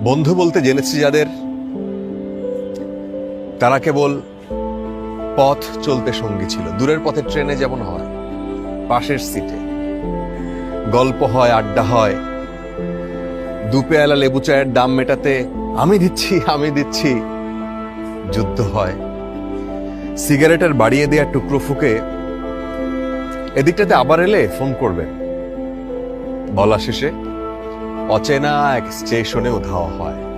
বন্ধু বলতে জেনেছি যাদের তারা কেবল পথ চলতে সঙ্গী ছিল। দূরের পথে ট্রেনে যেমন হয়, পাশের সিটে। গল্প হয়, আড্ডা হয়। দুপেয়ালা লেবু চায়ের দাম মেটাতে, আমি দিচ্ছি আমি দিচ্ছি। যুদ্ধ হয়। সিগারেটের বাড়িয়ে দেওয়া টুকরো ফুকে এদিকটাতে আবার এলে ফোন করবেন। বলা শেষে অচেনা এক স্টেশনেও ধাওয়া হয়।